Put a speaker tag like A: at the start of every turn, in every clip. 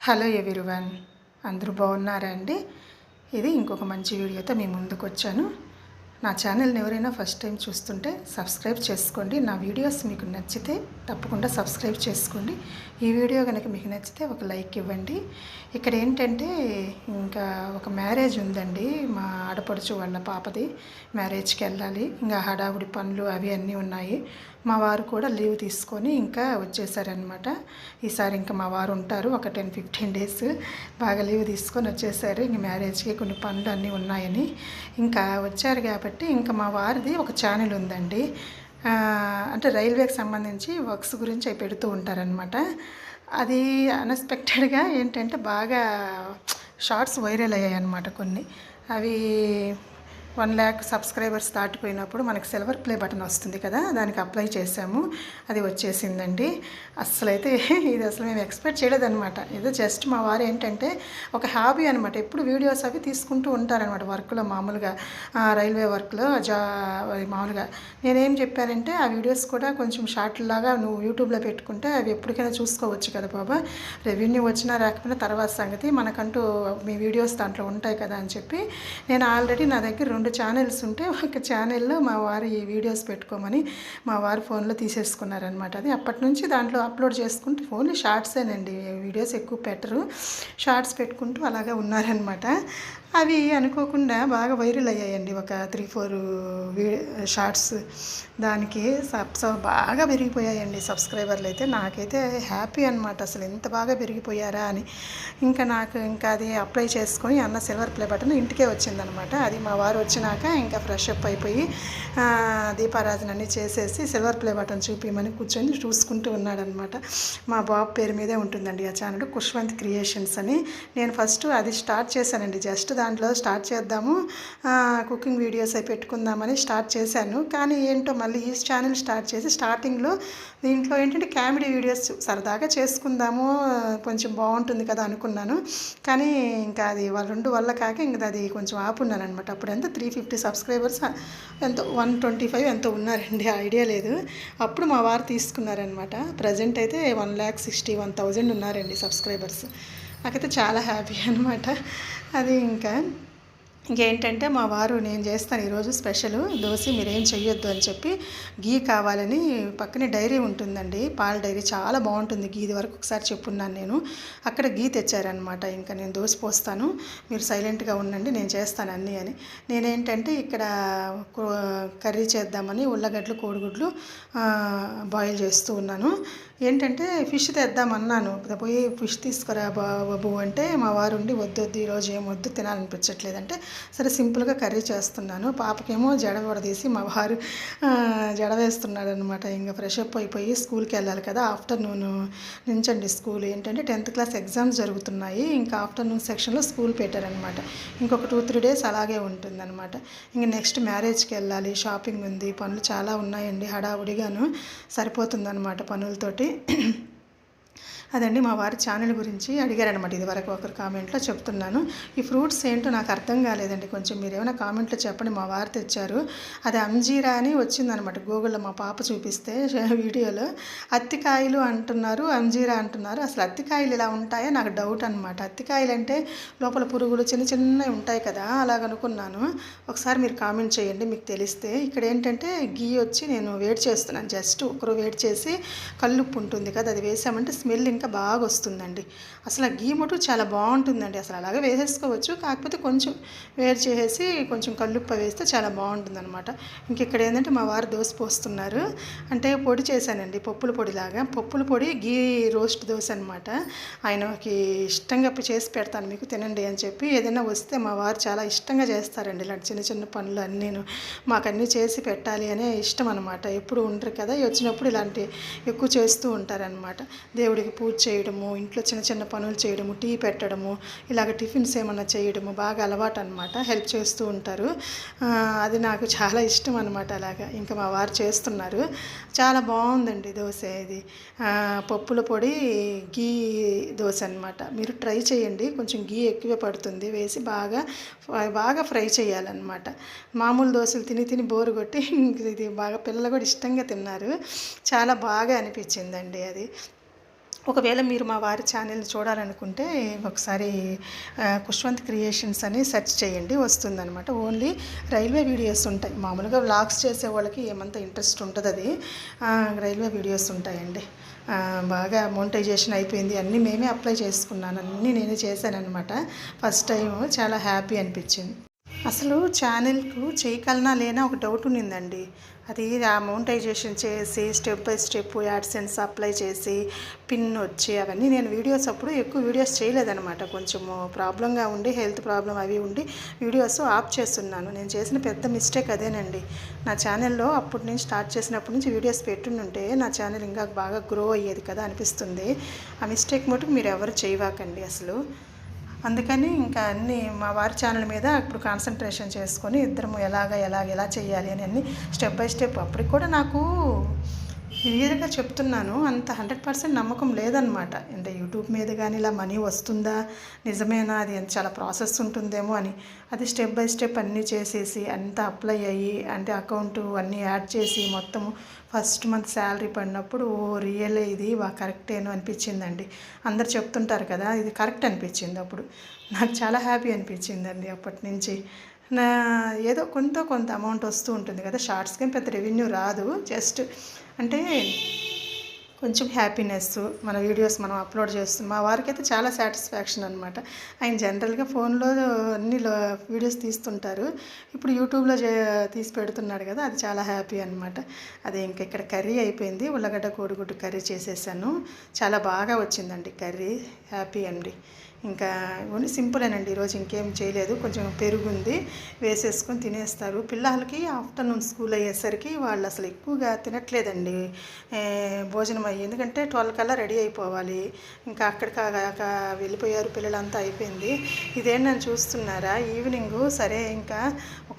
A: Hello everyone అందరూ బాగున్నారా అండి ఇది ఇంకొక మంచి వీడియోతో మీ ముందుకు వచ్చాను నా ఛానల్ని ఎవరైనా ఫస్ట్ టైం చూస్తుంటే సబ్స్క్రైబ్ చేసుకోండి. నా వీడియోస్ మీకు నచ్చితే తప్పకుండా సబ్స్క్రైబ్ చేసుకోండి. ఈ వీడియో కనుక మీకు నచ్చితే ఒక లైక్ ఇవ్వండి. ఇక్కడ ఏంటంటే ఇంకా ఒక మ్యారేజ్ ఉందండి. మా ఆడపడుచు వాళ్ళ పాపది మ్యారేజ్కి వెళ్ళాలి. ఇంకా హడావుడి పనులు అవి అన్నీ ఉన్నాయి. మా వారు కూడా లీవ్ తీసుకొని ఇంకా వచ్చేసారనమాట ఈసారి ఇంకా మా వారు ఉంటారు ఒక టెన్ ఫిఫ్టీన్ డేస్ బాగా లీవ్ తీసుకొని వచ్చేసారు. ఇంక మ్యారేజ్కి కొన్ని పనులు అన్నీ ఉన్నాయని. ఇంకా వచ్చారు కాబట్టి ఇంకా మా వారిది ఒక ఛానల్ ఉందండి. అంటే రైల్వేకి సంబంధించి వర్క్స్ గురించి అవి పెడుతూ ఉంటారనమాట అది అన్ఎక్స్పెక్టెడ్గా ఏంటంటే బాగా షార్ట్స్ వైరల్ అయ్యాయి అనమాట కొన్ని. అవి వన్ ల్యాక్ సబ్స్క్రైబర్స్ దాటిపోయినప్పుడు మనకి సిల్వర్ ప్లే బటన్ వస్తుంది కదా దానికి అప్లై చేసాము అది వచ్చేసిందండి. అస్సలైతే ఇది అసలు మేము ఎక్స్పెక్ట్ చేయలేదన్నమాట. ఏదో జస్ట్ మా వారు ఏంటంటే ఒక హాబీ అనమాట ఎప్పుడు వీడియోస్ అవి తీసుకుంటూ ఉంటారనమాట వర్క్లో మామూలుగా. రైల్వే వర్క్లో జా మామూలుగా. నేనేం చెప్పానంటే ఆ వీడియోస్ కూడా కొంచెం షార్ట్ లాగా నువ్వు యూట్యూబ్లో పెట్టుకుంటే అవి ఎప్పటికైనా చూసుకోవచ్చు కదా బాబా. రెవెన్యూ వచ్చినా రాకపోయినా తర్వాత సంగతి మనకంటూ మీ వీడియోస్ దాంట్లో ఉంటాయి కదా అని చెప్పి నేను ఆల్రెడీ నా దగ్గర రెండు ఛానల్స్ ఉంటే ఒక ఛానల్లో మా వారు ఈ వీడియోస్ పెట్టుకోమని మా వారు ఫోన్లో తీసేసుకున్నారనమాట అది అప్పటి నుంచి దాంట్లో అప్లోడ్ చేసుకుంటూ ఓన్లీ షార్ట్సేనండి వీడియోస్ ఎక్కువ పెట్టరు. షార్ట్స్ పెట్టుకుంటూ అలాగే ఉన్నారనమాట అవి అనుకోకుండా బాగా వైరల్ అయ్యాయండి. ఒక త్రీ ఫోర్ వీ షార్ట్స్ దానికి సబ్స్ బాగా పెరిగిపోయాయండి. సబ్స్క్రైబర్లు అయితే నాకైతే హ్యాపీ అనమాట అసలు ఎంత బాగా పెరిగిపోయారా అని. ఇంకా నాకు ఇంకా అది అప్లై చేసుకొని అన్న సిల్వర్ ప్లే బటన్ ఇంటికే వచ్చిందనమాట అది మా వారు వచ్చినాక ఇంకా ఫ్రెష్ అప్ అయిపోయి దీపారాధన అన్ని చేసేసి సిల్వర్ ప్లే బటన్ చూపించమని కూర్చొని చూసుకుంటూ ఉన్నాడనమాట మా బాబు పేరు మీదే ఉంటుందండి ఆ ఛానల్. కుష్వంత్ క్రియేషన్స్ అని. నేను ఫస్ట్ అది స్టార్ట్ చేశానండి. జస్ట్ దాంట్లో స్టార్ట్ చేద్దాము. కుకింగ్ వీడియోస్ అవి పెట్టుకుందామని స్టార్ట్ చేశాను. కానీ ఏంటో మళ్ళీ ఈ ఛానల్ స్టార్ట్ చేసి స్టార్టింగ్లో దీంట్లో ఏంటంటే కామెడీ వీడియోస్ సరదాగా చేసుకుందాము. కొంచెం బాగుంటుంది కదా అనుకున్నాను. కానీ ఇంకా అది వాళ్ళ రెండు వల్ల కాక ఇంకా అది కొంచెం ఆపున్నాను అనమాట అప్పుడు ఎంత త్రీ ఫిఫ్టీ సబ్స్క్రైబర్స్ ఎంతో వన్ ట్వంటీ ఫైవ్ ఎంతో ఉన్నారండి? ఐడియా లేదు. అప్పుడు మా వారు తీసుకున్నారనమాట. ప్రజెంట్ అయితే one lakh sixty one thousand ఉన్నారండి సబ్స్క్రైబర్స్. నాకైతే చాలా హ్యాపీ అనమాట అది ఇంకా ఇంకేంటంటే మా వారు నేను చేస్తాను ఈరోజు స్పెషల్ దోశ మీరేం చెయ్యొద్దు అని చెప్పి గీ కావాలని పక్కనే డైరీ ఉంటుందండి పాల డైరీ చాలా బాగుంటుంది గీది వరకు ఒకసారి చెప్పున్నాను నేను. అక్కడ గీ తెచ్చారనమాట ఇంకా నేను దోశ పోస్తాను మీరు సైలెంట్గా ఉండండి నేను చేస్తాను అన్నీ అని. నేనేంటంటే ఇక్కడ కర్రీ చేద్దామని ఉల్లగడ్డలు కోడిగుడ్లు బాయిల్ చేస్తూ ఉన్నాను. ఏంటంటే ఫిష్ తెద్దామన్నాను పోయి ఫిష్ తీసుకురా బాబు అంటే మా వారు ఉండి వద్దు వద్దు ఈరోజు ఏం వద్దు తినాలనిపించట్లేదంటే సరే సింపుల్గా కర్రీ చేస్తున్నాను. పాపకేమో జడ తీసి మా వారు జడ వేస్తున్నాడు అనమాట ఇంకా ఫ్రెష్ అప్ అయిపోయి స్కూల్కి వెళ్ళాలి కదా. ఆఫ్టర్నూన్ నుంచండి స్కూల్. ఏంటంటే టెన్త్ క్లాస్ ఎగ్జామ్స్ జరుగుతున్నాయి. ఇంకా ఆఫ్టర్నూన్ సెక్షన్లో స్కూల్ పెట్టారనమాట ఇంకొక టూ త్రీ డేస్ అలాగే ఉంటుందన్నమాట. ఇంక నెక్స్ట్ మ్యారేజ్కి వెళ్ళాలి. షాపింగ్ ఉంది. పనులు చాలా ఉన్నాయండి హడావుడిగాను. సరిపోతుందన్నమాట పనులతోటి. అదండి మా వారి ఛానల్ గురించి అడిగారనమాట ఇది వరకు ఒకరు కామెంట్లో చెప్తున్నాను. ఈ ఫ్రూట్స్ ఏంటో నాకు అర్థం కాలేదండి. కొంచెం మీరు ఏమైనా కామెంట్లో చెప్పండి. మా వారు తెచ్చారు. అది అంజీరా అని వచ్చిందనమాట గూగుల్లో మా పాప చూపిస్తే వీడియోలో. అత్తికాయలు అంటున్నారు అంజీరా అంటున్నారు. అసలు అత్తికాయలు ఇలా ఉంటాయో? నాకు డౌట్ అనమాట అత్తికాయలు అంటే లోపల పురుగులు చిన్న చిన్నవి ఉంటాయి కదా? అలాగనుకున్నాను ఒకసారి మీరు కామెంట్ చేయండి. మీకు తెలిస్తే ఇక్కడ ఏంటంటే గీ వచ్చి నేను వేడి చేస్తున్నాను. జస్ట్ ఒకరు వేడి చేసి కల్లుప్పు ఉంటుంది కదా అది వేసామంటే స్మెల్ ఇంకా బాగా వస్తుందండి అసలు ఆ గీ మటు చాలా బాగుంటుందండి. అసలు అలాగే వేసేసుకోవచ్చు. కాకపోతే కొంచెం వేడి చేసేసి కొంచెం కల్లుప్ప వేస్తే చాలా బాగుంటుంది అనమాట ఇక్కడ ఏంటంటే మా వారు దోశ పోస్తున్నారు. అంటే పొడి చేశానండి. పప్పుల పొడిలాగా. పప్పుల పొడి గీ రోస్ట్ దోశ అనమాట ఆయనకి ఇష్టంగా చేసి పెడతాను. మీకు తినండి అని చెప్పి ఏదైనా వస్తే మా వారు చాలా ఇష్టంగా చేస్తారండి. ఇలాంటి చిన్న చిన్న పనులు అన్నీ నేను మాకు చేసి పెట్టాలి అనే ఇష్టం అనమాట ఎప్పుడు ఉండరు కదా. వచ్చినప్పుడు ఇలాంటి ఎక్కువ చేస్తూ ఉంటారనమాట దేవుడికి పూజ చేయడము ఇంట్లో చిన్న చిన్న పనులు చేయడము టీ పెట్టడము ఇలాగ టిఫిన్స్ ఏమన్నా చేయడము బాగా అలవాటు అనమాట హెల్ప్ చేస్తూ ఉంటారు. అది నాకు చాలా ఇష్టం అనమాట అలాగా. ఇంకా మా వారు చేస్తున్నారు. చాలా బాగుందండి దోశ ఇది. పప్పుల పొడి గీ దోశ అనమాట మీరు ట్రై చేయండి. కొంచెం గీ ఎక్కువ పడుతుంది. వేసి బాగా బాగా ఫ్రై చేయాలన్నమాట. మామూలు దోశలు తిని తిని బోరు కొట్టి ఇది బాగా పిల్లలు కూడా ఇష్టంగా తిన్నారు. చాలా బాగా అనిపించిందండి అది. ఒకవేళ మీరు మా వారి ఛానల్ చూడాలనుకుంటే ఒకసారి కుష్వంత్ క్రియేషన్స్ అని సెర్చ్ చేయండి వస్తుందన్నమాట. ఓన్లీ రైల్వే వీడియోస్ ఉంటాయి. మామూలుగా వ్లాగ్స్ చేసే వాళ్ళకి ఏమంత ఇంట్రెస్ట్ ఉంటుంది అది రైల్వే వీడియోస్ ఉంటాయండి. బాగా మోనిటైజేషన్ అయిపోయింది. అన్నీ మేమే అప్లై చేసుకున్నాను. అన్నీ నేనే చేశానన్నమాట. ఫస్ట్ టైం చాలా హ్యాపీ అనిపించింది. అసలు ఛానల్కు చేయగలనా లేనా ఒక డౌట్ ఉన్నిందండి. అది ఆ మౌంటైజేషన్ చేసి step by step AdSense apply చేసి పిన్ వచ్చి అవన్నీ నేను వీడియోస్ అప్పుడు ఎక్కువ వీడియోస్ చేయలేదనమాట కొంచెము ప్రాబ్లంగా ఉండి హెల్త్ ప్రాబ్లం అవి ఉండి వీడియోస్ ఆఫ్ చేస్తున్నాను. నేను చేసిన పెద్ద మిస్టేక్ అదేనండి. నా ఛానల్లో అప్పటి నుంచి స్టార్ట్ చేసినప్పటి నుంచి వీడియోస్ పెట్టుంటే నా ఛానల్ ఇంకా బాగా గ్రో అయ్యేది కదా అనిపిస్తుంది. ఆ మిస్టేక్ మటుకు మీరు ఎవరు చేయవాకండి అసలు. అందుకని ఇంకా అన్ని మా వారి ఛానల్ మీద ఇప్పుడు కాన్సన్ట్రేషన్ చేసుకొని ఇద్దరము ఎలాగ ఎలాగ ఎలా చేయాలి అని అన్ని స్టెప్ బై స్టెప్ అప్పటికి కూడా నాకు క్లియర్గా చెప్తున్నాను అంత హండ్రెడ్ పర్సెంట్ నమ్మకం లేదనమాట అంటే యూట్యూబ్ మీద కానీ ఇలా మనీ వస్తుందా? నిజమేనా? అది ఎంత చాలా ప్రాసెస్ ఉంటుందేమో అని. అది స్టెప్ బై స్టెప్ అన్నీ చేసేసి అంతా అప్లై అయ్యి అంటే అకౌంట్ అన్నీ యాడ్ చేసి మొత్తం ఫస్ట్ మంత్ శాలరీ పడినప్పుడు ఓ రియల్ ఇది వా కరెక్టేనో అనిపించిందండి. అందరు చెప్తుంటారు కదా ఇది కరెక్ట్ అనిపించింది అప్పుడు. నాకు చాలా హ్యాపీ అనిపించిందండి అప్పటి నుంచి. నా ఏదో కొంత కొంత అమౌంట్ వస్తూ ఉంటుంది కదా షార్ట్స్కి ఏం పెద్ద రెవెన్యూ రాదు. జస్ట్ అంటే కొంచెం హ్యాపీనెస్ మన వీడియోస్ మనం అప్లోడ్ చేస్తాం మా వారికి అయితే చాలా సాటిస్ఫాక్షన్ అనమాట ఆయన జనరల్గా ఫోన్లో అన్ని లో- వీడియోస్ తీస్తుంటారు. ఇప్పుడు యూట్యూబ్లో చే తీసి పెడుతున్నాడు కదా అది చాలా హ్యాపీ అనమాట అదే ఇంక ఇక్కడ కర్రీ అయిపోయింది ఉల్లగడ్డ కోడిగుడ్డు కర్రీ చేసేసాను. చాలా బాగా వచ్చిందండి కర్రీ హ్యాపీ అండి. ఇంకా ఓన్లీ సింపులేనండి ఈరోజు ఇంకేం చేయలేదు. కొంచెం పెరుగుంది వేసేసుకొని తినేస్తారు. పిల్లలకి ఆఫ్టర్నూన్ స్కూల్ అయ్యేసరికి వాళ్ళు అసలు ఎక్కువగా తినట్లేదండి. భోజనం అయ్యి ఎందుకంటే ట్వెల్వ్ కల్లా రెడీ అయిపోవాలి. ఇంకా అక్కడికాక వెళ్ళిపోయారు పిల్లలంతా అయిపోయింది. ఇదేంటని చూస్తున్నారా? ఈవినింగ్ సరే ఇంకా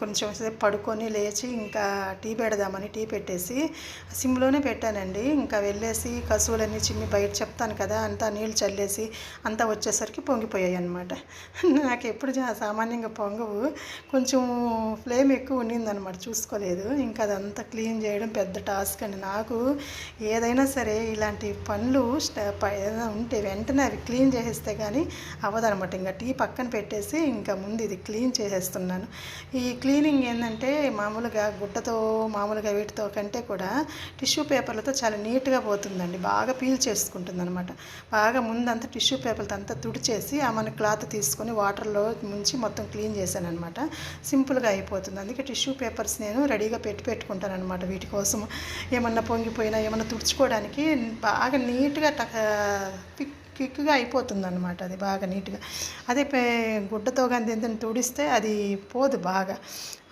A: కొంచెం సేపు పడుకొని లేచి ఇంకా టీ పెడదామని టీ పెట్టేసి సిమ్లోనే పెట్టానండి. ఇంకా వెళ్ళేసి కసువులన్నీ చిమ్మి బయట చెప్తాను కదా అంతా నీళ్ళు చల్లేసి అంతా వచ్చేసరికి పొంగిపోయాయి అనమాట నాకు ఎప్పుడు జా- సామాన్యంగా పొంగవు. కొంచెం ఫ్లేమ్ ఎక్కువ ఉండిందనమాట చూసుకోలేదు. ఇంకా అదంతా క్లీన్ చేయడం పెద్ద టాస్క్ అండి. నాకు ఏదైనా సరే ఇలాంటి పనులు ఏదైనా ఉంటే వెంటనే అవి క్లీన్ చేసేస్తే కానీ అవ్వదనమాట ఇంకా టీ పక్కన పెట్టేసి ఇంకా ముందు ఇది క్లీన్ చేసేస్తున్నాను. ఈ క్లీనింగ్ ఏంటంటే మామూలుగా గుడ్డతో మామూలుగా వీటితో కంటే కూడా టిష్యూ పేపర్లతో చాలా నీట్గా పోతుందండి. బాగా పీల్ చేసుకుంటుంది అనమాట బాగా ముందంతా టిష్యూ పేపర్లతో అంతా తుడిచేసి ఆ మన క్లాత్ తీసుకొని వాటర్లో ముంచి మొత్తం క్లీన్ చేశాను అనమాట సింపుల్గా అయిపోతుంది. అందుకే టిష్యూ పేపర్స్ నేను రెడీగా పెట్టి పెట్టుకుంటాను అనమాట వీటి కోసం. ఏమన్నా పొంగిపోయినా ఏమన్నా తుడుచుకోవడానికి బాగా నీట్గా టక పిక్ క్విక్గా అయిపోతుంది అనమాట అది బాగా నీట్గా. అదే పే గుడ్డతో కానీ దేని తుడిస్తే అది పోదు బాగా.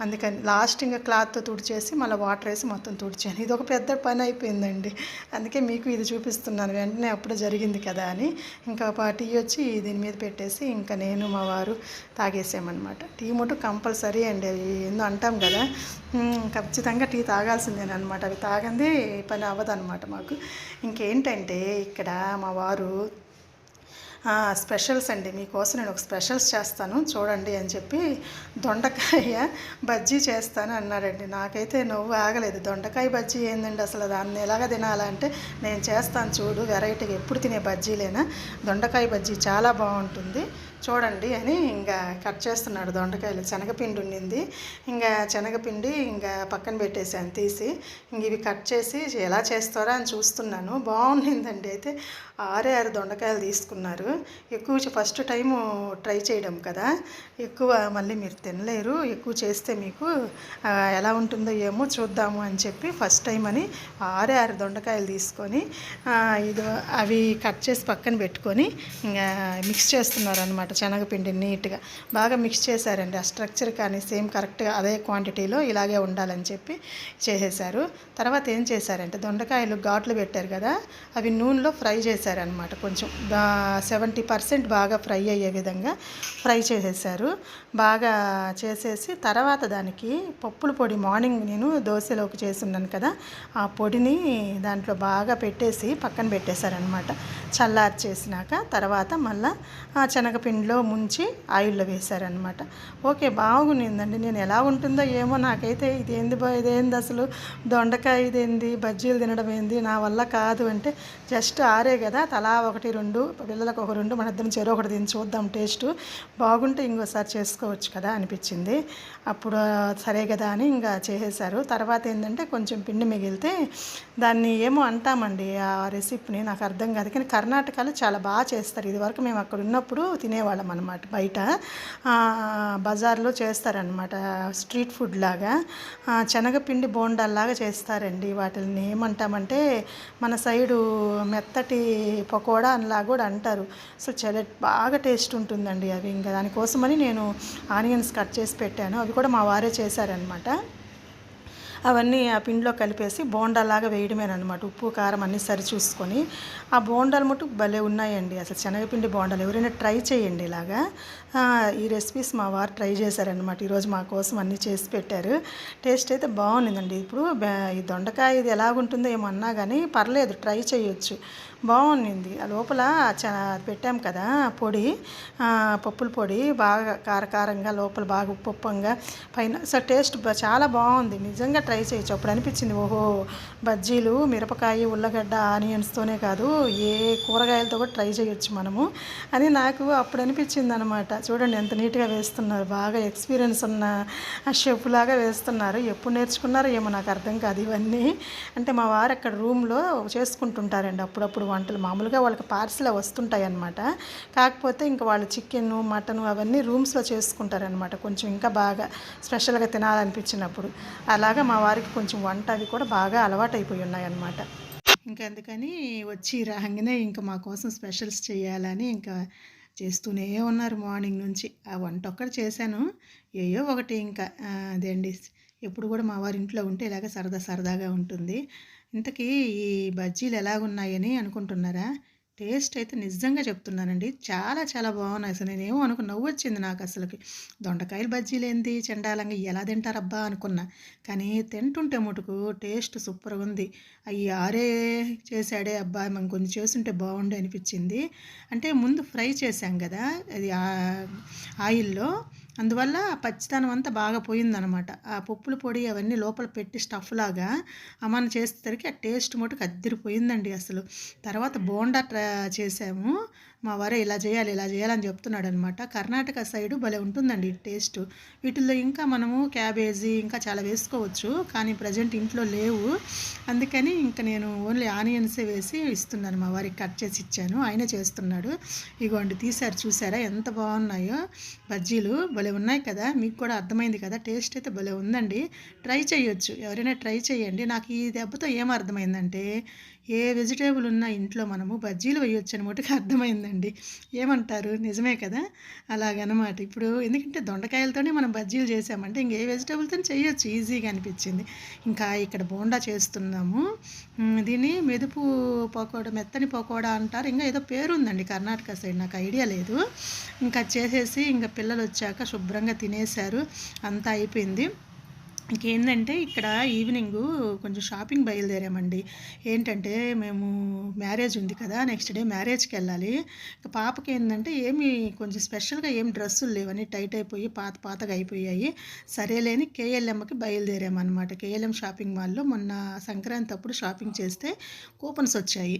A: అందుకని లాస్ట్ ఇంకా క్లాత్తో తుడిచేసి మళ్ళీ వాటర్ వేసి మొత్తం తుడిచాను ఇది ఒక పెద్ద పని అయిపోయిందండి. అందుకే మీకు ఇది చూపిస్తున్నాను. వెంటనే అప్పుడు జరిగింది కదా అని. ఇంకా టీ వచ్చి దీని మీద పెట్టేసి ఇంకా నేను మా వారు తాగేసామన్నమాట. టీ మటు కంపల్సరీ అండి. అవి ఏందో అంటాం కదా. ఖచ్చితంగా టీ తాగాల్సిందేనమాట అవి తాగంది పని అవ్వదన్నమాట మాకు. ఇంకేంటంటే ఇక్కడ మా వారు స్పెషల్స్ అండి. మీకోసం నేను ఒక స్పెషల్స్ చేస్తాను. చూడండి అని చెప్పి దొండకాయ బజ్జీ చేస్తాను అన్నాడండి నాకైతే నువ్వు ఆగలేదు. దొండకాయ బజ్జీ ఏందండి అసలు? దాన్ని ఎలాగ తినాలంటే నేను చేస్తాను చూడు వెరైటీగా ఎప్పుడు తినే బజ్జీలేనా? దొండకాయ బజ్జీ చాలా బాగుంటుంది. చూడండి అని ఇంకా కట్ చేస్తున్నాడు దొండకాయలు. శనగపిండి ఉండింది. ఇంకా శనగపిండి ఇంకా పక్కన పెట్టేసాను తీసి. ఇంక ఇవి కట్ చేసి ఎలా చేస్తారా అని చూస్తున్నాను. బాగుండిందండి. అయితే ఆరే ఆరు దొండకాయలు తీసుకున్నారు. ఎక్కువ ఫస్ట్ టైము ట్రై చేయడం కదా. ఎక్కువ మళ్ళీ మీరు తినలేరు. ఎక్కువ చేస్తే మీకు ఎలా ఉంటుందో ఏమో చూద్దాము అని చెప్పి ఫస్ట్ టైం అని ఆరే ఆరు దొండకాయలు తీసుకొని ఇదో ఇది అవి కట్ చేసి పక్కన పెట్టుకొని ఇంకా మిక్స్ చేస్తున్నారు అనమాట శనగపిండి నీట్గా. బాగా మిక్స్ చేశారండి. ఆ స్ట్రక్చర్ కానీ సేమ్ కరెక్ట్గా అదే క్వాంటిటీలో ఇలాగే ఉండాలని చెప్పి చేసేసారు తర్వాత ఏం చేశారంటే దొండకాయలు ఘాట్లు పెట్టారు కదా అవి నూనెలో ఫ్రై చేశారనమాట కొంచెం. సెవెంటీ పర్సెంట్ బాగా ఫ్రై అయ్యే విధంగా ఫ్రై చేసేసారు బాగా చేసేసి తర్వాత దానికి పప్పుల పొడి మార్నింగ్ నేను దోశలోకి చేసి ఉన్నాను కదా ఆ పొడిని దాంట్లో బాగా పెట్టేసి పక్కన పెట్టేశారనమాట చల్లారి చేసినాక తర్వాత మళ్ళీ ఆ శనగపిండి పిండిలో ముంచి ఆయిల్లో వేశారనమాట ఓకే బాగుండిందండి నేను ఎలా ఉంటుందో ఏమో నాకైతే ఇదేంది బా ఇదేంది అసలు? దొండకాయ ఇదేంది బజ్జీలు తినడం ఏంది? నా వల్ల కాదు అంటే జస్ట్ ఆరే కదా. తలా ఒకటి రెండు పిల్లలకు ఒక రెండు మన ఇద్దరం చెరు ఒకటి తిని చూద్దాం టేస్ట్. బాగుంటే ఇంకోసారి చేసుకోవచ్చు కదా అనిపించింది. అప్పుడు సరే కదా అని ఇంకా చేసేసారు తర్వాత ఏంటంటే కొంచెం పిండి మిగిలితే దాన్ని ఏమో అంటామండి ఆ రెసిపీని నాకు అర్థం కాదు. కానీ కర్ణాటకలో చాలా బాగా చేస్తారు. ఇది వరకు మేము అక్కడ ఉన్నప్పుడు తినేవాళ్ళం. అనమాట బయట. బజార్లో చేస్తారనమాట స్ట్రీట్ ఫుడ్ లాగా. శనగపిండి బోండాల్లాగా చేస్తారండి వాటిని ఏమంటామంటే మన సైడు మెత్తటి పకోడా అనిలా కూడా అంటారు. సో చాలా బాగా టేస్ట్ ఉంటుందండి అవి. ఇంకా దానికోసమని నేను ఆనియన్స్ కట్ చేసి పెట్టాను. అవి కూడా మా వారే చేశారనమాట అవన్నీ ఆ పిండిలో కలిపేసి బోండాలాగా వేయడమేనమాట ఉప్పు కారం అన్నీ సరి చూసుకొని. ఆ బోండాలు మటు భలే ఉన్నాయండి. అసలు శనగపిండి బోండాలు ఎవరైనా ట్రై చేయండి ఇలాగా. ఈ రెసిపీస్ మా వారు ట్రై చేశారనమాట ఈరోజు మా కోసం అన్నీ చేసి పెట్టారు. టేస్ట్ అయితే బాగుండిందండి. ఇప్పుడు ఈ దొండకాయ ఇది ఎలాగుంటుందో ఏమో అన్నా కానీ పర్లేదు ట్రై చేయొచ్చు. బాగుండింది. ఆ లోపల పెట్టాం కదా పొడి. పప్పుల పొడి బాగా కారకారంగా లోపల బాగా ఉప్పుప్పంగా పైన సో టేస్ట్ చాలా బాగుంది. నిజంగా ట్రై చేయొచ్చు. అప్పుడు అనిపించింది ఓహో బజ్జీలు మిరపకాయ ఉల్లగడ్డ ఆనియన్స్తోనే కాదు ఏ కూరగాయలతో కూడా ట్రై చేయొచ్చు మనము అని నాకు అప్పుడు అనిపించింది అనమాట చూడండి ఎంత నీట్గా వేస్తున్నారు. బాగా ఎక్స్పీరియన్స్ ఉన్న షెఫ్ లాగా వేస్తున్నారు. ఎప్పుడు నేర్చుకున్నారో ఏమో నాకు అర్థం కాదు ఇవన్నీ. అంటే మా వారు అక్కడ రూమ్లో చేసుకుంటుంటారండి. అప్పుడప్పుడు వంటలు మామూలుగా వాళ్ళకి పార్సిల్ వస్తుంటాయి అన్నమాట. కాకపోతే ఇంకా వాళ్ళు చికెన్ మటన్ అవన్నీ రూమ్స్లో చేసుకుంటారనమాట కొంచెం ఇంకా బాగా స్పెషల్గా తినాలనిపించినప్పుడు. అలాగా మా వారికి కొంచెం వంట అవి కూడా బాగా అలవాటైపోయి ఉన్నాయన్నమాట. ఇంకా అందుకని వచ్చి రాగానే ఇంకా మా కోసం స్పెషల్స్ చేయాలని ఇంకా చేస్తూనే ఉన్నారు మార్నింగ్ నుంచి. ఆ వంట ఒక్కటి చేశాను. ఏయో ఒకటి ఇంకా. అదేండి ఎప్పుడు కూడా మా వారి ఇంట్లో ఉంటే ఇలాగ సరదా సరదాగా ఉంటుంది. ఇంతకీ ఈ బజ్జీలు ఎలాగున్నాయని అనుకుంటున్నారా? టేస్ట్ అయితే నిజంగా చెప్తున్నానండి. చాలా చాలా బాగున్నాయి. అసలు నేనేమో అనుకు నవ్వు వచ్చింది నాకు అసలుకి. దొండకాయలు బజ్జీలు ఏంది చండాలంగా ఎలా తింటారబ్బా అనుకున్నా. కానీ తింటుంటే ముటుకు టేస్ట్ సూపర్గా ఉంది. అవి ఆరే చేశాడే అబ్బా మనం కొంచెం చేస్తుంటే బాగుండే అనిపించింది. అంటే ముందు ఫ్రై చేశాం కదా అది ఆయిల్లో అందువల్ల ఆ పచ్చితనం అంతా బాగా పోయిందనమాట. ఆ పప్పుల పొడి అవన్నీ లోపల పెట్టి స్టఫ్ లాగా అమన చేసేసరికి ఆ టేస్ట్ మటుకు అద్దరిపోయిందండి అసలు. తర్వాత బోండా ట్రా చేసాము. మా వారే ఇలా చేయాలి ఇలా చేయాలని చెప్తున్నాడు అనమాట కర్ణాటక సైడ్ భలే ఉంటుందండి టేస్ట్. వీటిల్లో ఇంకా మనము క్యాబేజీ ఇంకా చాలా వేసుకోవచ్చు కానీ ప్రజెంట్ ఇంట్లో లేవు. అందుకని ఇంకా నేను ఓన్లీ ఆనియన్సే వేసి ఇస్తున్నాను మా వారికి కట్ చేసి ఇచ్చాను. ఆయన చేస్తున్నాడు. ఇగోండి తీశారు చూసారా ఎంత బాగున్నాయో. బజ్జీలు భలే ఉన్నాయి కదా. మీకు కూడా అర్థమైంది కదా. టేస్ట్ అయితే భలే ఉందండి. ట్రై చేయొచ్చు. ఎవరైనా ట్రై చేయండి. నాకు ఈ దెబ్బతో ఏం అర్థమైందంటే ఏ వెజిటేబుల్ ఉన్నా ఇంట్లో మనము బజ్జీలు వేయొచ్చు అని మటుకు కదండి. ఏమంటారు? నిజమే కదా? అలాగనమాట. ఇప్పుడు ఎందుకంటే దొండకాయలతోనే మనం బజ్జీలు చేసామంటే ఇంకే వెజిటబుల్తో చేయొచ్చు. ఈజీగా అనిపించింది. ఇంకా ఇక్కడ బోండా చేస్తున్నాము. దీన్ని మెదుపు పకోడా మెత్తని పకోడా అంటారు. ఇంకా ఏదో పేరు ఉందండి కర్ణాటక సైడ్. నాకు ఐడియా లేదు. ఇంకా చేసేసి ఇంకా పిల్లలు వచ్చాక శుభ్రంగా తినేశారు. అంతా అయిపోయింది. ఇంకేంటంటే ఇక్కడ ఈవినింగ్ కొంచెం షాపింగ్ బయలుదేరామండి. ఏంటంటే మేము మ్యారేజ్ ఉంది కదా నెక్స్ట్ డే మ్యారేజ్కి వెళ్ళాలి. ఇక పాపకి ఏంటంటే ఏమి కొంచెం స్పెషల్గా ఏం డ్రెస్సులు లేవని టైట్ అయిపోయి పాత పాతగా అయిపోయాయి. సరేలేని కేఎల్ఎంకి బయలుదేరామన్నమాట. కేఎల్ఎం షాపింగ్ మాల్లో మొన్న సంక్రాంతి అప్పుడు షాపింగ్ చేస్తే కూపన్స్ వచ్చాయి.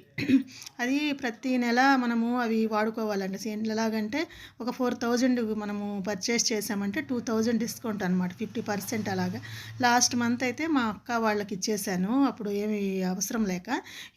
A: అది ప్రతి నెల మనము అవి వాడుకోవాలండి. ఎలాగంటే ఒక ఫోర్ థౌజండ్ మనము పర్చేస్ చేసామంటే టూ థౌజండ్ డిస్కౌంట్ అనమాట ఫిఫ్టీ పర్సెంట్ అలాగా. లాస్ట్ మంత్ అయితే మా అక్క వాళ్ళకి ఇచ్చేసాను. అప్పుడు ఏమి అవసరం లేక.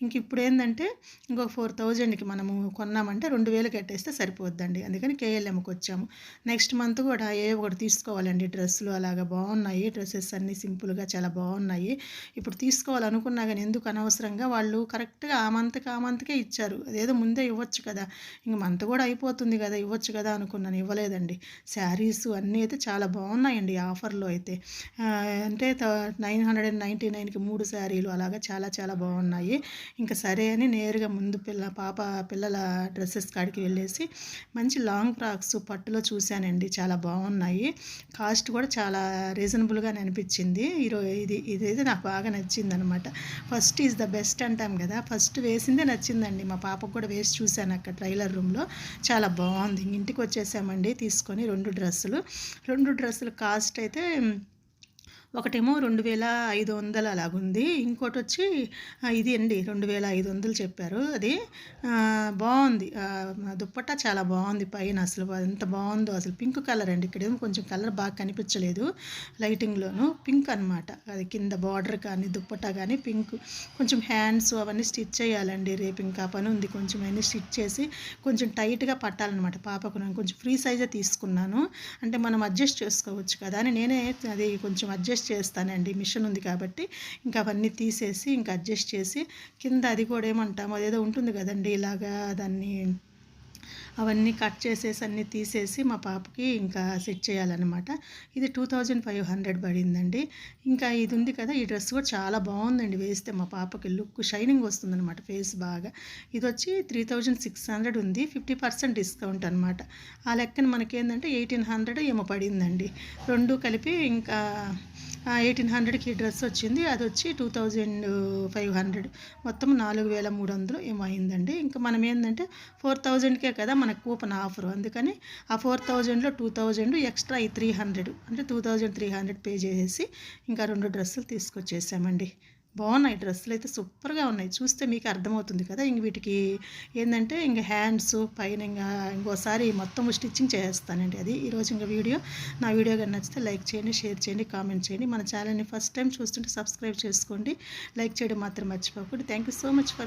A: ఇంక ఇప్పుడు ఏంటంటే ఇంకొక ఫోర్ థౌజండ్కి మనము కొన్నామంటే రెండు వేలు కట్టేస్తే సరిపోద్దండి. అందుకని కేఎల్ఎంకి వచ్చాము. నెక్స్ట్ మంత్ కూడా ఏ ఒకటి తీసుకోవాలండి. డ్రెస్సులు అలాగా బాగున్నాయి. డ్రెస్సెస్ అన్నీ సింపుల్గా చాలా బాగున్నాయి. ఇప్పుడు తీసుకోవాలనుకున్నా కానీ ఎందుకు అనవసరంగా వాళ్ళు కరెక్ట్గా ఆ మంత్కి ఆ మంత్కే ఇచ్చారు. అదేదో ముందే ఇవ్వచ్చు కదా. ఇంక మంత్ కూడా అయిపోతుంది కదా. ఇవ్వచ్చు కదా అనుకున్నాను. ఇవ్వలేదండి. శారీస్ అన్నీ అయితే చాలా బాగున్నాయండి ఆఫర్లో అయితే. అంటే నైన్ హండ్రెడ్ అండ్ నైంటీ నైన్కి మూడు శారీలు అలాగా చాలా చాలా బాగున్నాయి. ఇంకా సరే అని నేరుగా ముందు పిల్ల పాప పిల్లల డ్రెస్సెస్ కాడికి వెళ్ళేసి మంచి లాంగ్ ఫ్రాక్స్ పట్టులో చూశానండి. చాలా బాగున్నాయి. కాస్ట్ కూడా చాలా రీజనబుల్గానే అనిపించింది. ఈరోజు ఇది ఇదైతే నాకు బాగా నచ్చింది అనమాట ఫస్ట్ ఈజ్ ద బెస్ట్ అంటాం కదా. ఫస్ట్ వేసిందే నచ్చిందండి. మా పాపకు కూడా వేసి చూశాను అక్కడ ట్రైలర్ రూమ్లో. చాలా బాగుంది. ఇంటికి వచ్చేసామండి తీసుకొని రెండు డ్రెస్సులు. రెండు డ్రెస్సులు కాస్ట్ అయితే ఒకటేమో రెండు వేల ఐదు వందలు అలాగుంది. ఇంకోటి వచ్చి ఇది అండి రెండు వేల ఐదు వందలు చెప్పారు. అది బాగుంది ఆ, దుప్పట్టా చాలా బాగుంది పైన అసలు. ఎంత బాగుందో అసలు. పింక్ కలర్ అండి ఇక్కడేమో కొంచెం కలర్ బాగా కనిపించలేదు లైటింగ్లోను. పింక్ అన్నమాట. అది కింద బార్డర్ కానీ దుప్పట్టా కానీ పింక్. కొంచెం హ్యాండ్స్ అవన్నీ స్టిచ్ చేయాలండి రేపు. ఇంకా పని ఉంది. కొంచెం అన్నీ స్టిచ్ చేసి కొంచెం టైట్గా పట్టాలన్నమాట పాపకు. నేను కొంచెం ఫ్రీ సైజే తీసుకున్నాను. అంటే మనం అడ్జస్ట్ చేసుకోవచ్చు కదా అని నేనే అది కొంచెం అడ్జస్ట్ చేస్తానండి. మిషన్ ఉంది కాబట్టి ఇంకా అవన్నీ తీసేసి ఇంకా అడ్జస్ట్ చేసి కింద అది కూడా ఏమంటాము అదేదో ఉంటుంది కదండి ఇలాగా దాన్ని అవన్నీ కట్ చేసేసి అన్నీ తీసేసి మా పాపకి ఇంకా సెట్ చేయాలన్నమాట. ఇది టూ థౌజండ్ ఫైవ్ హండ్రెడ్ పడిందండి. ఇంకా ఇది ఉంది కదా ఈ డ్రెస్ కూడా చాలా బాగుందండి వేస్తే మా పాపకి లుక్ షైనింగ్ వస్తుందన్నమాట ఫేస్ బాగా. ఇది వచ్చి త్రీ థౌజండ్ సిక్స్ హండ్రెడ్ ఉంది ఫిఫ్టీ పర్సెంట్ డిస్కౌంట్ అనమాట ఆ లెక్కన మనకేందంటే ఎయిటీన్ హండ్రెడ్ ఏమో పడిందండి. రెండు కలిపి ఇంకా ఎయిటీన్ హండ్రెడ్కి ఈ డ్రెస్ వచ్చింది. అది వచ్చి టూ థౌజండ్ ఫైవ్ హండ్రెడ్ మొత్తం నాలుగు వేల మూడు వందలు ఏమో అయిందండి. ఇంకా మనం ఏంటంటే ఫోర్ థౌజండ్కే కదా మనకు కూపన్ ఆఫర్ అందుకని ఆ ఫోర్ థౌజండ్లో టూ థౌజండ్ ఎక్స్ట్రా ఈ త్రీ హండ్రెడ్ అంటే two thousand three hundred pay చేసేసి ఇంకా రెండు డ్రెస్సులు తీసుకొచ్చేసామండి. బాగున్నాయి డ్రెస్సులు అయితే సూపర్గా ఉన్నాయి. చూస్తే మీకు అర్థమవుతుంది కదా ఇంక వీటికి ఏంటంటే ఇంక హ్యాండ్స్ పైన ఇంకా ఇంకోసారి మొత్తం స్టిచ్చింగ్ చేస్తానండి అది. ఈరోజు ఇంకా వీడియో. నా వీడియో కానీ నచ్చితే లైక్ చేయండి షేర్ చేయండి కామెంట్ చేయండి. మన ఛానల్ని ఫస్ట్ టైం చూస్తుంటే సబ్స్క్రైబ్ చేసుకోండి. లైక్ చేయడం మాత్రం మర్చిపోకండి. Thank you so much for